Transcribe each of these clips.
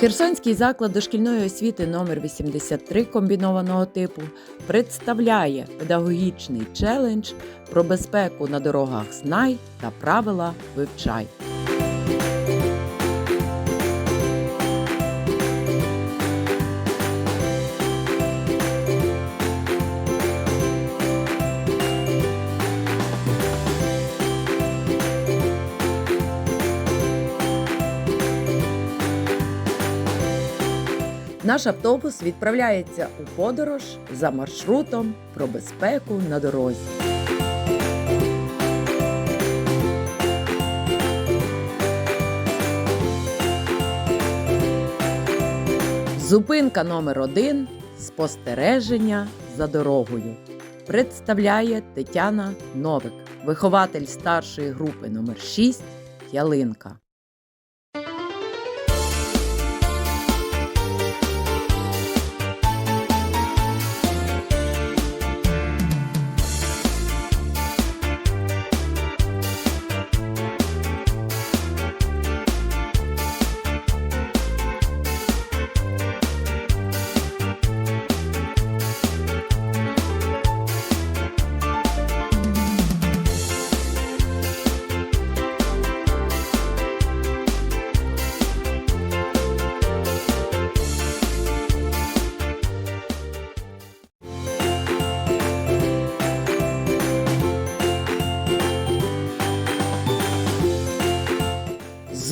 Херсонський заклад дошкільної освіти номер 83 комбінованого типу представляє педагогічний челендж про безпеку на дорогах знай та правила вивчай. Наш автобус відправляється у подорож за маршрутом про безпеку на дорозі. Зупинка номер один спостереження за дорогою. Представляє Тетяна Новик, вихователь старшої групи номер 6 Ялинка.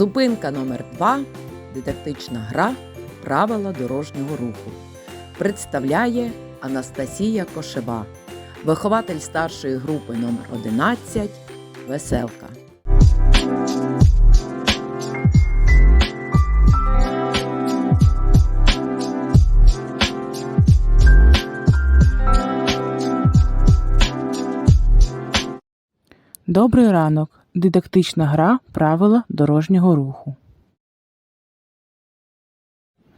Зупинка номер 2 дидактична гра Правила дорожнього руху. Представляє Анастасія Кошева, вихователь старшої групи номер 11 Веселка. Добрий ранок. Дидактична гра Правила дорожнього руху.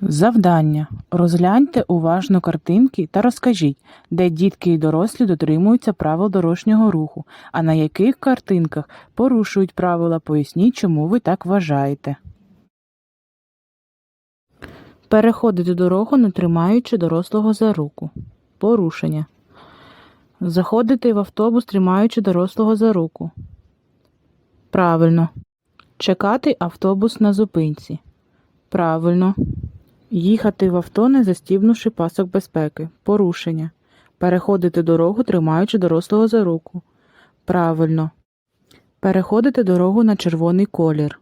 Завдання. Розгляньте уважно картинки та розкажіть, де дітки і дорослі дотримуються правил дорожнього руху, а на яких картинках порушують правила. Поясніть, чому ви так вважаєте. Переходити дорогу, не тримаючи дорослого за руку. Порушення. Заходити в автобус, тримаючи дорослого за руку. Правильно. Чекати автобус на зупинці. Правильно. Їхати в авто, не застібнувши пасок безпеки. Порушення. Переходити дорогу, тримаючи дорослого за руку. Правильно. Переходити дорогу на червоний колір.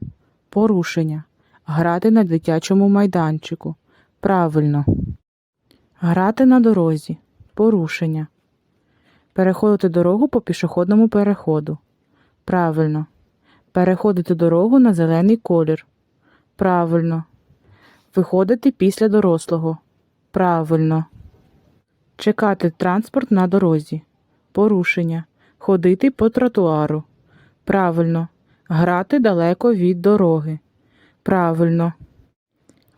Порушення. Грати на дитячому майданчику. Правильно. Грати на дорозі. Порушення. Переходити дорогу по пішохідному переходу. Правильно. Переходити дорогу на зелений колір. Правильно. Виходити після дорослого. Правильно. Чекати транспорт на дорозі. Порушення. Ходити по тротуару. Правильно. Грати далеко від дороги. Правильно.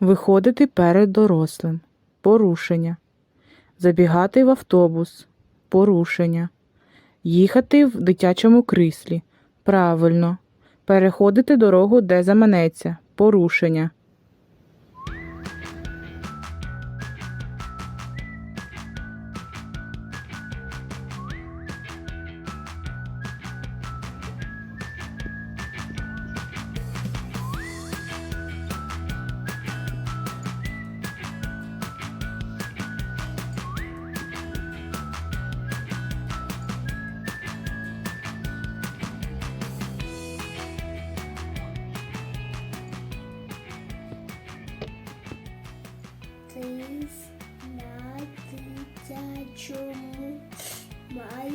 Виходити перед дорослим. Порушення. Забігати в автобус. Порушення. Їхати в дитячому кріслі. Правильно. Переходити дорогу, де заманеться. Порушення.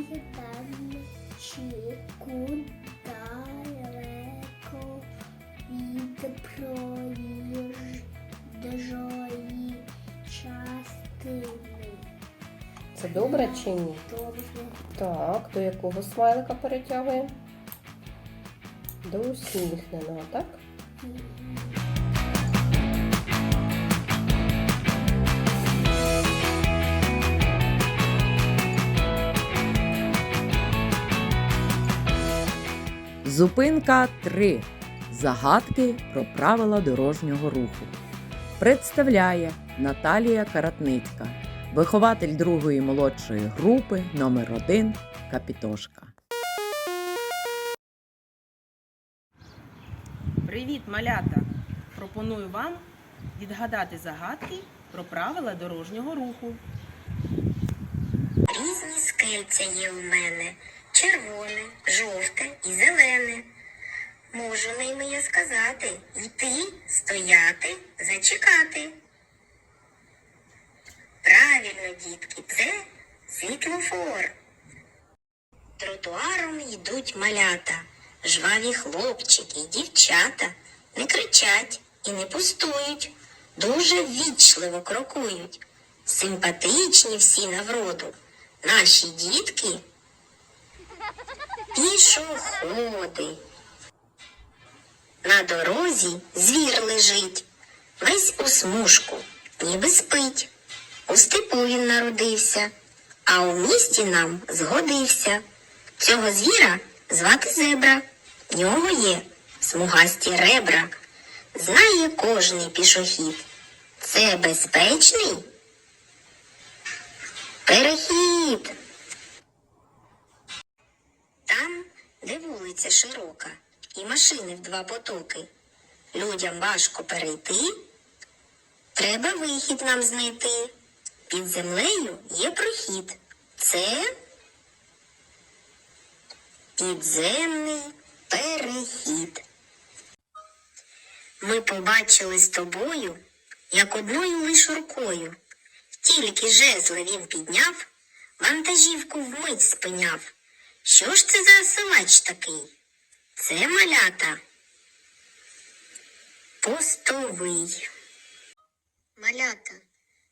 Майданчику далеко від проїжджої частини. Це добре чи ні? Добре. Так, до якого смайлика перетягуємо? До усміхненого, так? Зупинка 3. Загадки про правила дорожнього руху. Представляє Наталія Каратницька, вихователь другої молодшої групи номер 1 Капітошка. Привіт, малята! Пропоную вам відгадати загадки про правила дорожнього руху. Різні скельця є у мене червоне, жовте і зелене. Можу ними я сказати йти, стояти, зачекати. Правильно, дітки, це світлофор. Тротуаром йдуть малята, жваві хлопчики й дівчата не кричать і не пустують, дуже ввічливо крокують. Симпатичні всі на вроду, наші дітки пішоходи. На дорозі звір лежить, весь у смужку, ніби спить. У степу він народився, а у місті нам згодився. Цього звіра звати зебра. В нього є смугасті ребра. Знає кожний пішохід. Це безпечний перехід. Там, де вулиця широка і машини в два потоки, людям важко перейти. Треба вихід нам знайти. Під землею є прохід. Це підземний перехід. Ми побачили з тобою, як одною лиш рукою. Тільки жезли він підняв, вантажівку вмить спиняв. Що ж це за силач такий? Це малята. Постовий. Малята,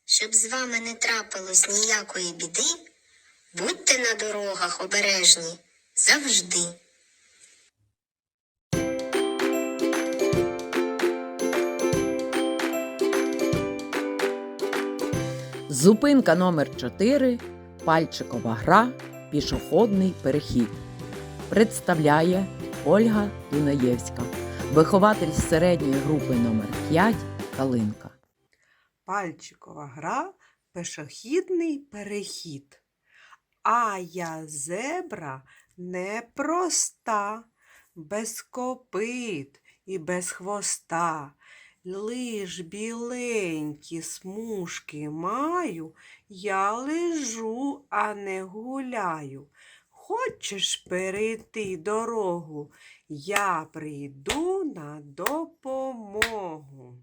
щоб з вами не трапилось ніякої біди, будьте на дорогах обережні завжди. Зупинка номер 4 Пальчикова гра Пішохідний перехід. Представляє Ольга Дунаєвська, вихователь середньої групи номер 5 Калинка. Пальчикова гра пешохідний перехід. А я зебра непроста, без копит і без хвоста. Лиш біленькі смужки маю, я лежу, а не гуляю. Хочеш перейти дорогу, я прийду на допомогу.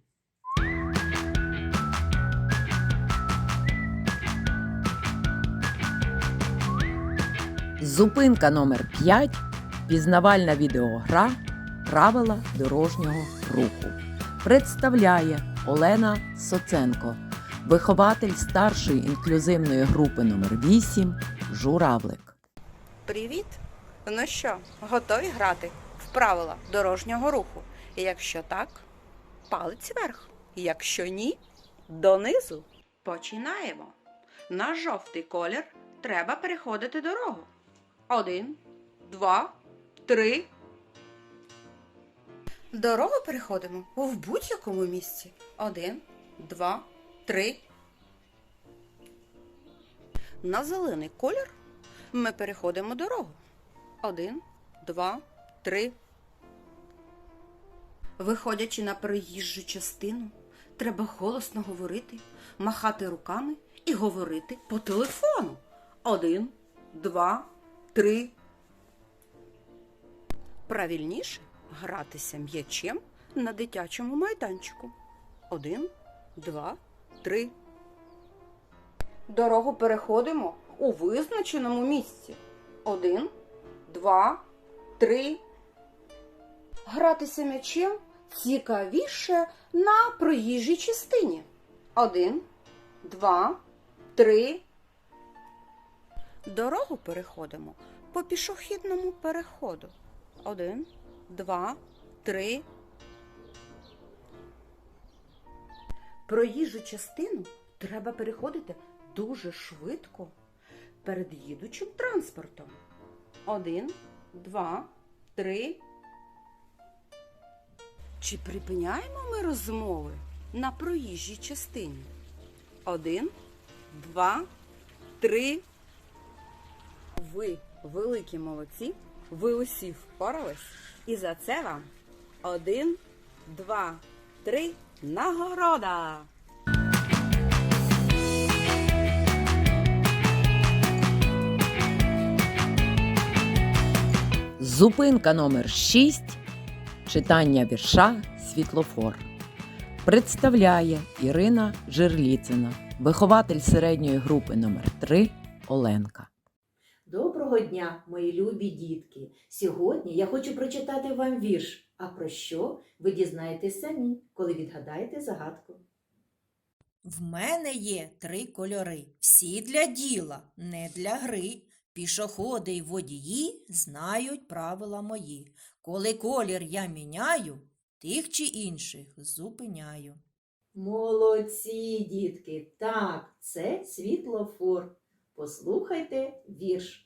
Зупинка номер 5 Пізнавальна відеогра Правила дорожнього руху. Представляє Олена Соценко, вихователь старшої інклюзивної групи номер 8 Журавлик. Привіт! Ну що, готові грати в правила дорожнього руху? Якщо так, палець вверх. Якщо ні, донизу. Починаємо. На жовтий колір треба переходити дорогу. Один, два, три. Дорогу переходимо в будь-якому місці. Один, два, три. На зелений колір ми переходимо дорогу. Один, два, три. Виходячи на проїжджу частину, треба голосно говорити, махати руками і говорити по телефону. Один, два, три. Правильніше гратися м'ячем на дитячому майданчику. Один, два, три. Дорогу переходимо у визначеному місці. Один, два, три. Гратися м'ячем цікавіше на проїжджій частині. Один, два, три. Дорогу переходимо по пішохідному переходу. Один, два, три. Проїжджу частину треба переходити дуже швидко перед їдучим транспортом. Один, два, три. Чи припиняємо ми розмови на проїжджій частині. Один, два, три. Ви великі молодці. Ви усі впорались. І за це вам один, два, три. Нагорода! Зупинка номер 6. Читання вірша Світлофор. Представляє Ірина Жирліцина, вихователь середньої групи номер 3 Оленка. Доброго дня, мої любі дітки! Сьогодні я хочу прочитати вам вірш. А про що ви дізнаєтесь самі, коли відгадаєте загадку? В мене є три кольори, всі для діла, не для гри. Пішоходи й водії знають правила мої. Коли колір я міняю, тих чи інших зупиняю. Молодці, дітки! Так, це світлофор. Послухайте вірш.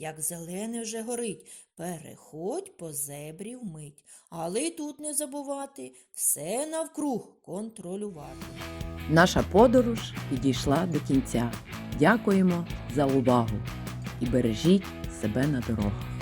Як зелене вже горить, переходь по зебрі вмить. Але й тут не забувати все навкруг контролювати. Наша подорож підійшла до кінця. Дякуємо за увагу і бережіть себе на дорогах.